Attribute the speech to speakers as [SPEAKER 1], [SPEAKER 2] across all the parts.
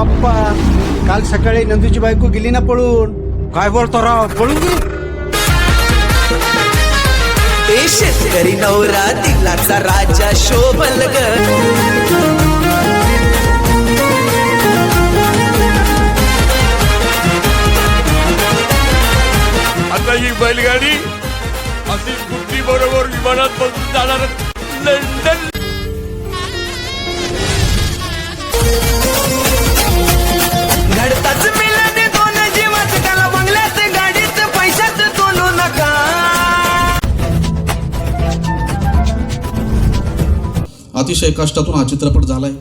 [SPEAKER 1] आप्पा काल सकाळी नंदूची बायको गेली ना पळून. काय बोलतो राव पळून गेली?
[SPEAKER 2] ते शेतकरी नवरा दिलाचा राजा शोभल ग.
[SPEAKER 3] आता ही बैलगाडी अशी कुठली बरोबर विमानात बसून जाणार लंडन.
[SPEAKER 4] अतिशय कष्टातून हा चित्रपट झाला आहे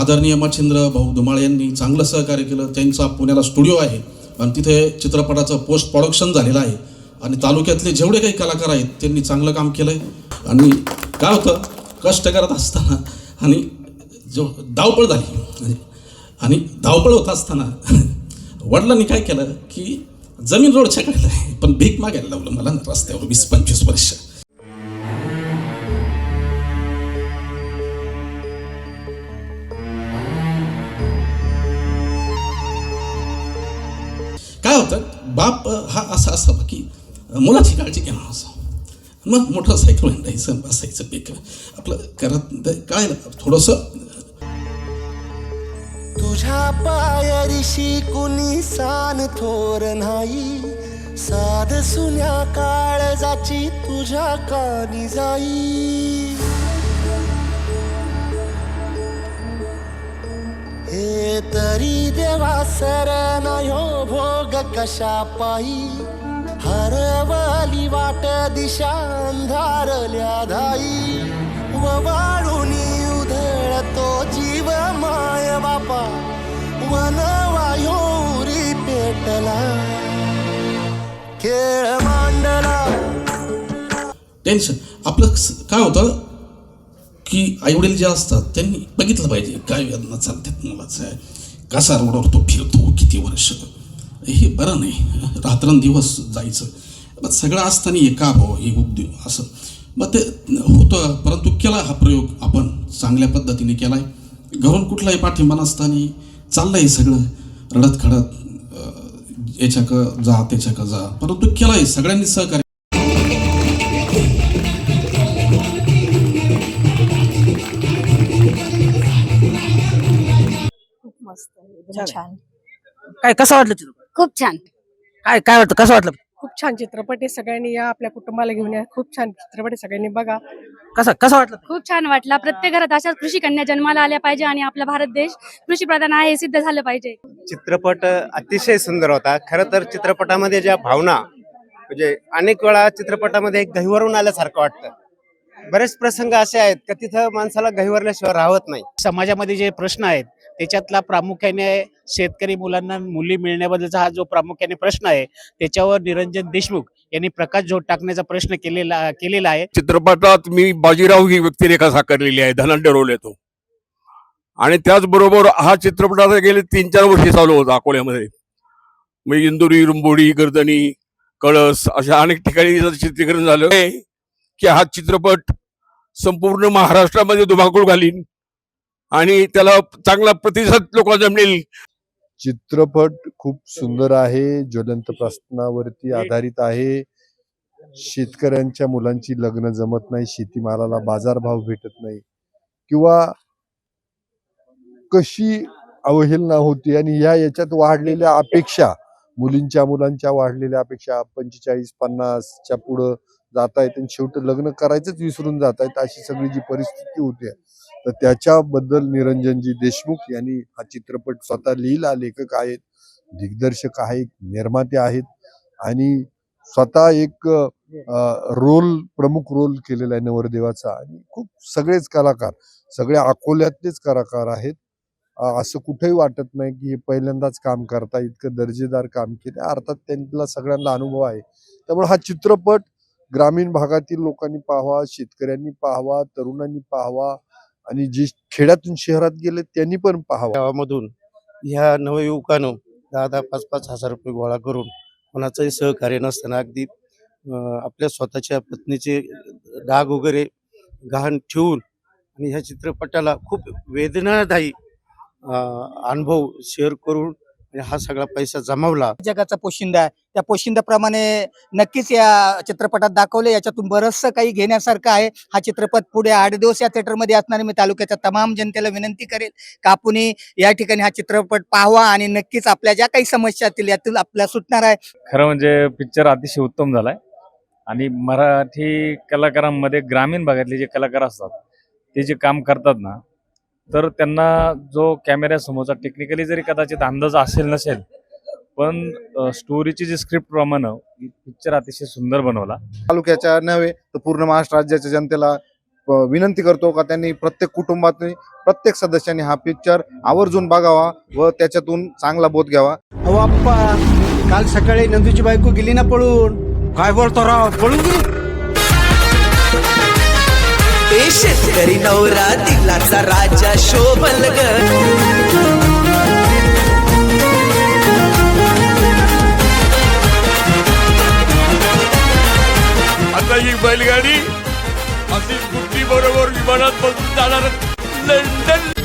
[SPEAKER 4] आदरणीय मच्छिंद्र भाऊ धुमाळ यांनी चांगलं सहकार्य केलं. त्यांचा पुण्याला स्टुडिओ आहे आणि तिथे चित्रपटाचं पोस्ट प्रोडक्शन झालेलं आहे. आणि तालुक्यातले जेवढे काही कलाकार आहेत त्यांनी चांगलं काम केलं आहे आणि काय होतं कष्ट करत असताना आणि जो धावपळ झाली. म्हणजे आणि धावपळ होत असताना वडिलांनी काय केलं की जमीन रोड छकडायला आहे पण भीक मागायला लावलं मला रस्त्यावर वीस पंचवीस वर्ष. बाप हा असा असावा की मुलाची काळजी घेणार असं मग मोठं सायकल हिंडायचं बसायचं पीक आपलं करत कळायला थोडंसं
[SPEAKER 5] तुझ्या पायरीशी कुणी सान थोर नाही. साध सुन्या काळजाची तुझ्या कानी जाई. तरी देवा सर यो भोग कशा पायी? हरवली वाट दिशा अंधारल्या धाई ववाळूनी उधळतो जीव माय बापा. वनवायोरी पेटला. खेळ मांडला.
[SPEAKER 4] टेन्शन आपलं काय होतं? की आईवडील जे असतात त्यांनी बघितलं पाहिजे काय वेदना चालतात मुलाचं आहे. कसा रोडवर तो फिरतो किती वर्ष? हे बरं नाही. रात्रंदिवस जायचं. मग सगळं असताना हे का भाऊ हे उद्योग असं. मग ते होतं परंतु केला हा प्रयोग आपण चांगल्या पद्धतीने केला आहे घरून कुठलाही पाठिंबा नसताना चाललं आहे सगळं. रडत खडत याच्याक जा त्याच्याक जा. परंतु केला आहे सगळ्यांनी सहकार्य
[SPEAKER 6] मस्त एकदम छान.
[SPEAKER 7] काय कसं वाटलं चित्रपट?
[SPEAKER 6] खूप छान.
[SPEAKER 7] काय काय वाटतं कसं वाटलं?
[SPEAKER 8] खूप छान चित्रपट आहे सगळ्यांनी या आपल्या कुटुंबाला घेऊन या. खूप छान चित्रपट आहे सगळ्यांनी बघा.
[SPEAKER 7] कसं कसं वाटलं?
[SPEAKER 6] खूप छान वाटला. प्रत्येक घरात अशाच कृषी कन्या जन्माला आल्या पाहिजे आणि आपला भारत देश कृषी प्रधान आहे हे सिद्ध झालं पाहिजे.
[SPEAKER 9] चित्रपट अतिशय सुंदर होता. खरं तर चित्रपटामध्ये ज्या भावना म्हणजे अनेक वेळा चित्रपटामध्ये एक गहिवरून आल्यासारखं वाटतं. बरेच प्रसंग असे आहेत का तिथं माणसाला गहिवरल्याशिवाय राहत नाही.
[SPEAKER 10] समाजामध्ये जे प्रश्न आहेत त्याच्यातला प्रामुख्याने शेतकरी मुलांना मुली मिळण्याबद्दलचा हा जो प्रामुख्याने प्रश्न आहे त्याच्यावर निरंजन देशमुख यांनी प्रकाश झोत टाकण्याचा प्रश्न केलेला केलेला आहे.
[SPEAKER 3] चित्रपटात मी बाजीराव ही व्यक्तिरेखा साकारलेली आहे धनाढ्य रोल येतो आणि त्याचबरोबर हा चित्रपट आता गेले तीन चार वर्षे चालू होता अकोल्यामध्ये. म्हणजे इंदुरी रुंबोडी गर्दनी कळस अशा अनेक ठिकाणी चित्रीकरण झालं. की हा चित्रपट संपूर्ण महाराष्ट्रामध्ये धुमाकूळ घालीन. आणि त्याला चांगला प्रतिसाद लोकांचा मिळेल.
[SPEAKER 11] चित्रपट खूप सुंदर आहे ज्वलंत प्रश्नावरती आधारित आहे. शेतकऱ्यांच्या मुलांची लग्न जमत नाही शेतीमालाला बाजारभाव भेटत नाही. किंवा कशी अवहेलना होती आणि ह्या याच्यात वाढलेल्या अपेक्षा मुलींच्या मुलांच्या वाढलेल्या अपेक्षा पंचेचाळीस पन्नासच्या पुढं जात आहेत आणि शेवट लग्न करायचंच विसरून जात आहेत अशी सगळी जी परिस्थिती होती. तर त्याच्याबद्दल निरंजनजी देशमुख यांनी हा चित्रपट स्वतः लिहिला. लेखक आहेत दिग्दर्शक आहेत निर्माते आहेत आणि स्वतः एक रोल प्रमुख रोल केलेला आहे नवरदेवाचा. आणि खूप सगळेच कलाकार सगळे अकोल्यातलेच कलाकार आहेत. असं कुठेही वाटत नाही की हे पहिल्यांदाच काम करता इतकं दर्जेदार काम केलं अर्थात त्यांना सगळ्यांना अनुभव आहे. त्यामुळे हा चित्रपट ग्रामीण भागातील लोकांनी पाहावा शेतकऱ्यांनी पाहावा तरुणांनी पाहावा आणि जे खेड्यातून शहरात गेले त्यांनी पण पाहावं.
[SPEAKER 9] गावामधून ह्या नवयुवकानं दहा दहा पाच पाच हजार रुपये गोळा करून कोणाचंही सहकार्य नसताना अगदी आपल्या स्वतःच्या पत्नीचे डाग वगैरे गहाण ठेवून आणि ह्या चित्रपटाला खूप वेदनादायी
[SPEAKER 1] अनुभव शेअर करून हा सगळा पैसा जमावला.
[SPEAKER 7] जगाचा पोशिंदा आहे. त्या पोशिंद्याप्रमाणे नक्कीच या चित्रपटात दाखवले याच्यातून बरचसं काही घेण्यासारखं आहे. हा चित्रपट पुढे आठ दिवस या थिएटरमध्ये असणार. मी तालुक्याच्या तमाम जनतेला विनंती करेल का आपणही या ठिकाणी हा चित्रपट पाहावा आणि नक्कीच आपल्या ज्या काही समस्या असतील यातून आपल्या सुटणार आहे.
[SPEAKER 12] खरं म्हणजे पिक्चर अतिशय उत्तम झालाय. आणि मराठी कलाकारांमध्ये ग्रामीण भागातले जे कलाकार असतात ते जे काम करतात ना तर त्यांना जो कॅमेऱ्यासमोरचा टेक्निकली जरी कदाचित अंदाज असेल नसेल पण स्टोरीची जी स्क्रिप्ट प्रमाणे पिक्चर अतिशय सुंदर बनवला.
[SPEAKER 13] तालुक्याच्या नव्हे तर पूर्ण महाराष्ट्र राज्याच्या जनतेला विनंती करतो का त्यांनी प्रत्येक कुटुंबातनी प्रत्येक सदस्यांनी हा पिक्चर आवर्जून बघावा व त्याच्यातून चांगला बोध घ्यावा.
[SPEAKER 1] अहो आप्पा काल सकाळी नंदूची बायको गेली ना पळून. काय बोलतो राव? पळून गेली?
[SPEAKER 2] शेतकरी नवरा दिलाचा राजा शोभल ग.
[SPEAKER 3] आता ही बैलगाडी अशी बुद्धी बरोबर विमानात बसून जाणार लंडन.